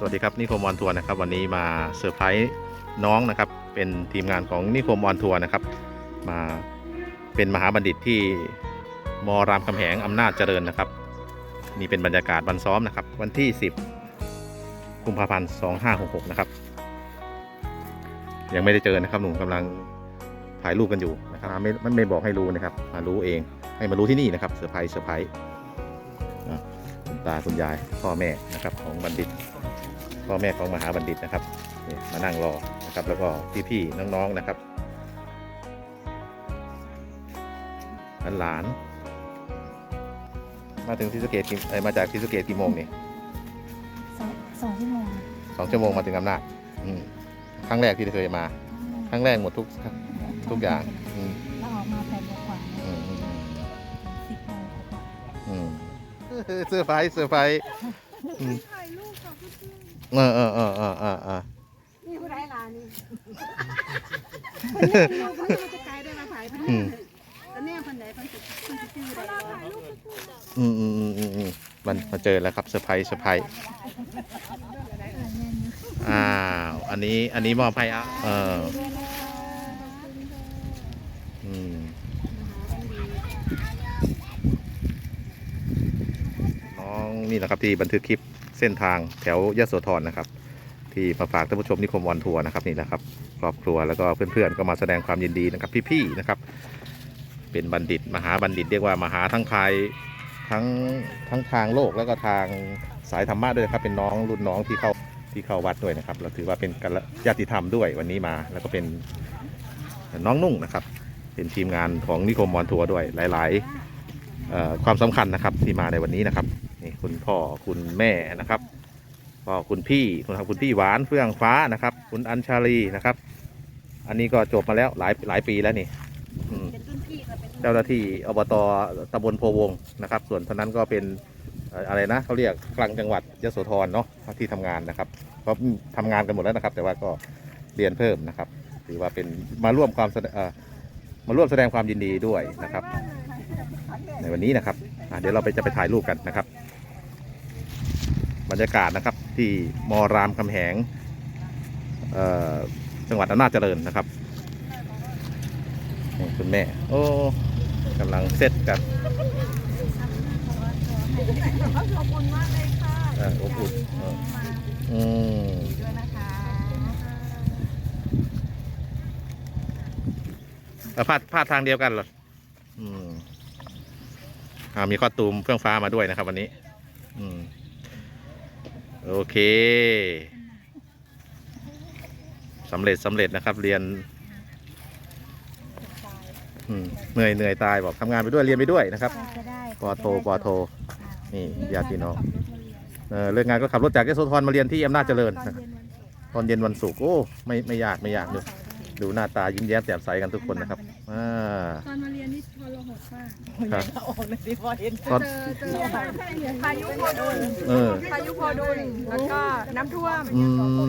สวัสดีครับนิคมออนทัวร์นะครับวันนี้มาเซอร์ไพรส์น้องนะครับ เป็นทีมงานของนิคมออนทัวร์นะครับ มาเป็นมหาบัณฑิตที่มรามคำแหงอำนาจเจริญนะครับนี่เป็นบรรยากาศวันซ้อมนะครับ วันที่ 10กุมภาพันธ์2566นะครับยังไม่ได้เจอนะครับหนุ่มกำลังถ่ายรูปกันอยู่นะครับไม่ไม่ไม่บอกให้รู้นะครับ มารู้เองให้มารู้ที่นี่นะครับเซอร์ไพรส์เซอร์ไพรส์อะคุณตาคุณยายพ่อแม่นะครับของบัณฑิต พ่อแม่ของมหาบัณฑิตนะครับนี่มานั่งรอนะครับ แล้วก็พี่ๆน้องๆนะครับหลานๆมาถึงศรีสะเกดกี่เอ้ยมาจากศรีสะเกดกี่โมงนี่สองสองชั่วโมงสองชั่วโมงมาถึงอำนาจอืมครั้งแรกที่เคยมา ครั้งแรกหมดทุกทุกอย่างอืมแล้วออกมาแปดโมงกว่าอืมอืมสิบโมงกว่าอืมเออเซอร์ไพรส์เซอร์ไพรส์ เพื่อนเออเออเออเออเออเออๆนี่ผู้ใดล่ะนี่คนนี้เราเพิ่งจะไกลได้มาถ่ายเพื่อนอืมแล้วเนี่ยคนไหนคนสุดคนสุดชื่ออะไรถ่ายรูปอืมอืมอืมอืมอืมมันมาเจอแล้วครับเซอร์ไพรส์เซอร์ไพรส์อ้าวอันนี้อันนี้มอบให้อะเอออืมน้องนี่นะครับที่บันทึกคลิป เส้นทางแถวยโสธรนะครับ ที่มาฝากท่านผู้ชมนิคมวันทัวร์นะครับนี่แหละครับครอบครัวแล้วก็เพื่อนๆก็มาแสดงความยินดีนะครับพี่ๆนะครับ เป็นบัณฑิตมหาบัณฑิตเรียกว่ามหาทั้งไทยทั้งทั้งทางโลกแล้วก็ทางสายธรรมะด้วยครับเป็นน้องรุ่นน้องที่เข้าที่เข้าวัดด้วยนะครับ เราถือว่าเป็นกัลญาติธรรมด้วยวันนี้มา แล้วก็เป็นน้องนุ่งนะครับ เป็นทีมงานของนิคมมอนทัวร์ด้วยหลาย ๆ ความสำคัญนะครับที่มาในวันนี้นะครับ นี่คุณพ่อคุณแม่นะครับก็คุณพี่คุณครับคุณพี่หวานเฟื่องฟ้านะครับ คุณอัญชาลีนะครับ อันนี้ก็จบมาแล้วหลายหลายปีแล้วนี่เป็นรุ่นพี่ค่ะเป็นรุ่นเจ้าหน้าที่อบตตำบลโพวงนะครับ ส่วนท่านนั้นก็เป็นเอ่ออะไรนะเขาเรียกกลางจังหวัดยโสธรเนาะที่ทำงานนะครับก็ทำงานกันหมดแล้วนะครับ แต่ว่าก็เรียนเพิ่มนะครับถือว่าเป็นมาร่วมความแสดงเอ่อมาร่วมแสดงความยินดีด้วยนะครับ ในวันนี้นะครับอะเดี๋ยวเราไปจะไปถ่ายรูปกันนะครับ บรรยากาศนะครับที่มรามคำแหงจังหวัดอำนาจเจริญนะครับนี่คุณแม่ โอ้กำลังเซตกันขอบคุณมากเลยค่ะเอออบอุ่นเอออืมด้วยนะคะแล้วพาดพาดทางเดียวกันเหรออืมอ่ามีข้อตูมเฟื่องฟ้ามาด้วยนะครับ วันนี้ อืม โอเคสำเร็จสำเร็จนะครับ เรียนอืมเหนื่อยเหนื่อยตายบอกทำงานไปด้วยเรียนไปด้วยนะครับจะได้ปอโทปอโท นี่ญาติพี่น้องเออเลิกงานก็ขับรถจากยโสธรมาเรียนที่อำนาจเจริญนะครับตอนเย็นวันศุกร์โอ้ไม่ไม่ยากไม่ยากดูดูหน้าตายิ้มแย้มแจ่มใสกันทุกคนนะครับอ่า ดมากครับออกเลยดิพอเห็นตอนเจอเจอพายุโพดุลเออพายุโพดุลแล้วก็น้ำท่วม อื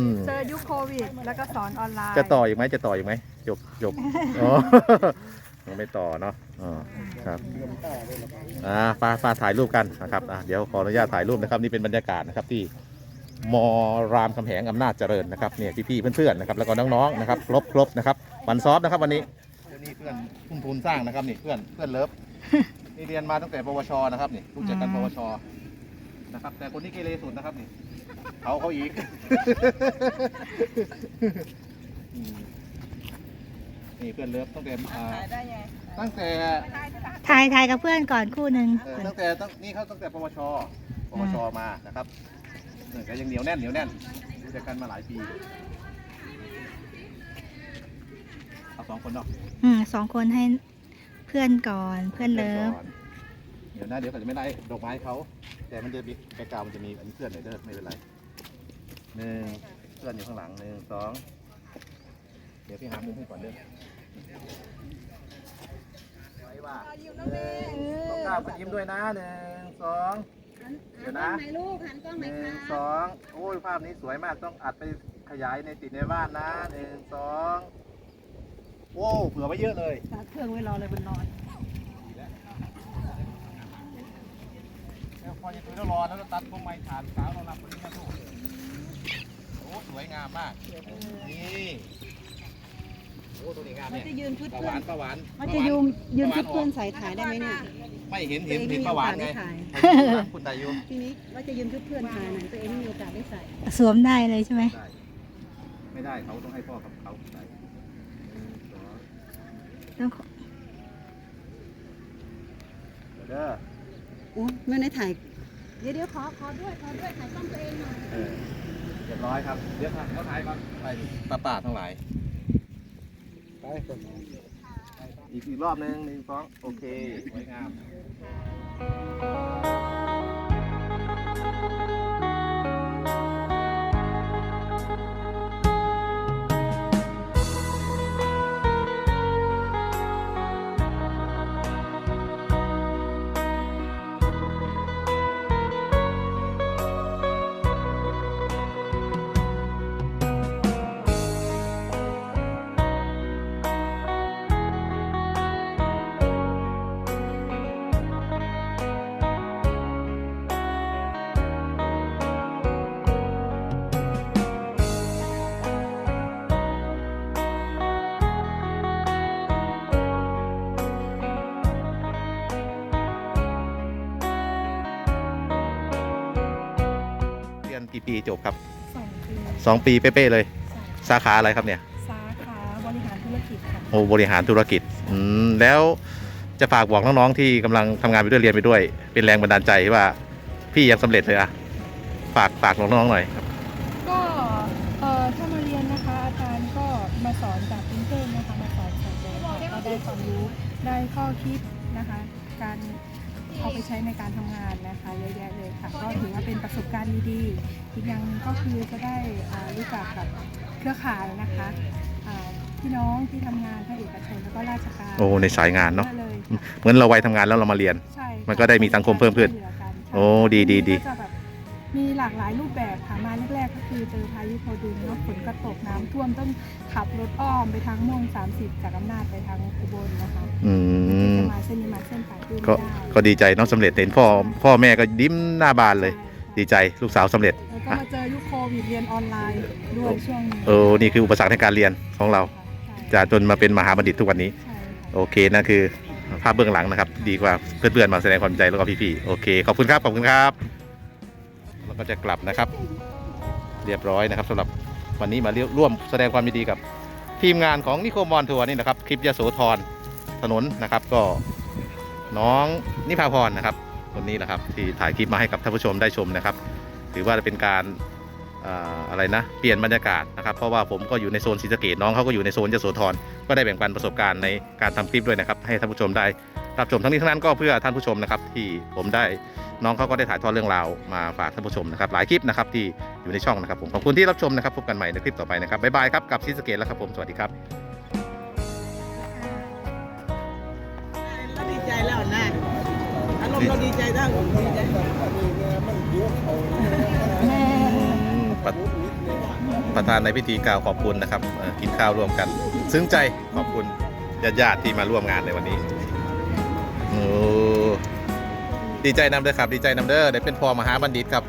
มเจอยุคโควิด แล้วก็สอนออนไลน์จะต่ออีกไหมจะต่ออีกไหมจบจบอ๋อยังไม่ต่อเนาะอ๋อครับอ่าป้าป้าถ่ายรูปกันนะครับอะเดี๋ยวขออนุญาตถ่ายรูปนะครับ นี่เป็นบรรยากาศนะครับที่มรามคำแหงอำนาจเจริญนะครับเนี่ยพี่ๆเพื่อนๆนะครับแล้วก็น้องๆนะครับ ครบครบนะครับวันซ้อมนะครับวันนี้นี่เพื่อนทุ่มทุนสร้างนะครับนี่เพื่อนเพื่อนเลิฟ นี่เรียนมาตั้งแต่ปวชนะครับนี่รู้จักกันปวชนะครับ แต่คนที่เกเรสุดนะครับนี่เขาเขาอีกอืมนี่เพื่อนเลิฟตั้งแต่อ่าตั้งแต่ถ่ายถ่ายกับเพื่อนก่อนคู่หนึ่งเออตั้งแต่ตั้งนี่เขาตั้งแต่ปวชปวชมานะครับเออก็ยังเหนียวแน่นเหนียวแน่นรู้จักกันมาหลายปีเอาสองคนเนาะอืมสองคนให้ เพื่อนก่อนเพื่อนเลิฟก่อนเดี๋ยวนะเดี๋ยวเขาจะไม่ได้ดอกไม้เขาแต่มันจะมีแบกกราวมันจะมีอันนี้เพื่อนหน่อยเด้อไม่เป็นไรหนึ่งเพื่อนอยู่ข้างหลังหนึ่งสองเดี๋ยวพี่หามุมให้ก่อนเด้อไว้ว่าหนึ่งสองก้าวก็ยิ้มด้วยนะหนึ่งสองเดี๋ยวนะหันกล้องไหนลูกหันกล้องไหหนนึ่งคะสองโอ้ยภาพนี้สวยมากต้องอัดไปขยายในติดในบ้านนะหนึ่งสองโอ้เผื่อไว้เยอะเลยเครื่องไว้รอเลยบนนอนแล้วพอจะคุยแล้วรอแล้วตัดพวงไม้ฐานสาวเรารับคนนี้มาสู้อ้สวยงามมากนี่โอ้ตัวนี้งามมันเนี่ยจะยืนพืชปลาหเพื่อวานนปลาหวานมันจะยืนยืนพืชเพื่อนใส่ถ่ายได้ไหมเนี่ยไม่เห็นตัวเห็นเองเห็ไม่นมีปลาโอหวานกาสไงได้ถ่ายคุณตายุทีนี้ว่าจะยืนพืชเพื่อนถ่ายหน่อยตัวเองไม่มีโอกาสได้ใส่สวมได้เลยใช่ไหม ได้ไม่ได้เขาต้องให้พ่อกับเขาใส่ ต้องขอเด้อโอ้ไม่ได้ถ่าย เดี๋ยวเดี๋ยวขอขอด้วยขอด้วยถ่ายต้องตัวเองหน่อยเออเรียบร้อยครับเดี๋ยวเขาถ่ายก่อนไปป้าป่าทั้งหลายไปอีกอีกรอบหนึงหนึ่งสองโอเคสวยงาม กี่ปีจบครับสองปีสองปีเป๊ะๆเลยสาขาอะไรครับเนี่ยสาขาบริหารธุรกิจค่ะโอ้บริหารธุรกิจอืมแล้วจะฝากบอกน้องๆที่กำลังทำงานไปด้วยเรียนไปด้วย เป็นแรงบันดาลใจว่า พี่ยังสำเร็จเลยอะฝากฝากน้องๆหน่อยครับก็เอ่อถ้ามาเรียนนะคะ อาจารย์ก็มาสอนจากกรุงเทพนะคะมาสอนจากเลยค่ะก็ได้ความรู้ได้ข้อคิดนะคะ การ เอาไปใช้ในการทำงานนะคะเยอะแยะเลยค่ะ ก็ถือว่าเป็นประสบการณ์ดีๆอีกอย่างหนึงก็คือจะได้อ่ารู้จักกับเครือข่ายนะคะอ่าพี่น้องที่ทำงานภาคเอกชนแล้วก็ราชการโอ้ในสายงานเนอะยเลยเหมือนเราวัยทำงานแล้วเรามาเรียนใช่ค่ะมันก็ได้มีสังคมเพิ่มขึ้นช่วยหลือกันค่ะโอ้ดีดีดีก็จะแบบมีหลากหลายรูปแบบค่ะมาแรกๆก็คือเจอพายุโพดุลเนาะฝนก็ตกน้ำท่วมต้องขับรถอ้อมไปทางม่วง30 จากอำนาจไปทางอุบลนะคะ อืที่มจะมา เส้นนี้มาเส้นป่าตื้นก็ไม่ได้ ก็ดีใจน้องสำเร็จเห็นพ่อพ่อแม่ก็ยิ้มหน้าบานเลยใช่ดีใจลูกสาวสำเร็จ แล้วก็มาเจอยุคโควิดเรียนออนไลน์ด้วยช่วงนี้เออนี่คืออุปสรรคในการเรียนของเราใช่จะจนมาเป็นมหาบัณฑิตทุกวันนี้ ใช่ค่ะ โอเคนั่นคือภาพเบื้องหลังนะครับ ดีกว่าเพื่อนๆมาแสดงความดีใจแล้วก็พี่ๆโอเค ขอบคุณครับขอบคุณครับแล้วก็จะกลับนะครับ เรียบร้อยนะครับสำหรับวันนี้มาร่วมแสดงความยินดีกับ ทีมงานของนิโคมอนทัวร์นี่นะครับ คลิปยโสธรถนนนะครับ ก็ น้องนิพาพรนะครับคนนี้นะครับที่ถ่ายคลิปมาให้กับท่านผู้ชมได้ชมนะครับ ถือว่าเป็นการอะไรนะเปลี่ยนบรรยากาศนะครับเพราะว่าผมก็อยู่ในโซนศรีสะเกดน้องเขาก็อยู่ในโซนยโสธรก็ได้แบ่งปันประสบการณ์ในการทำคลิปด้วยนะครับ ให้ท่านผู้ชมได้รับชมทั้งนี้ทั้งนั้นก็เพื่อท่านผู้ชมนะครับ ที่ผมได้น้องเขาก็ได้ถ่ายทอดเรื่องราวมาฝากท่านผู้ชมนะครับหลายคลิปนะครับที่อยู่ในช่องนะครับผมขอบคุณที่รับชมนะครับพบกันใหม่ในคลิปต่อไปนะครับบ๊ายบายครับกับศรีสะเกดแล้วครับผมสวัสดีครับ อารมณ์เราดีใจได้ผมดีใจประประธานในพิธีกล่าวขอบคุณนะครับเอ่อกินข้าวร่วมกัน ซึ้งใจขอบคุณญาติๆที่มาร่วมงานในวันนี้โอ้ดีใจนำเด้อครับ ดีใจนำเด้อได้เป็นพอมหาบัณฑิตครับ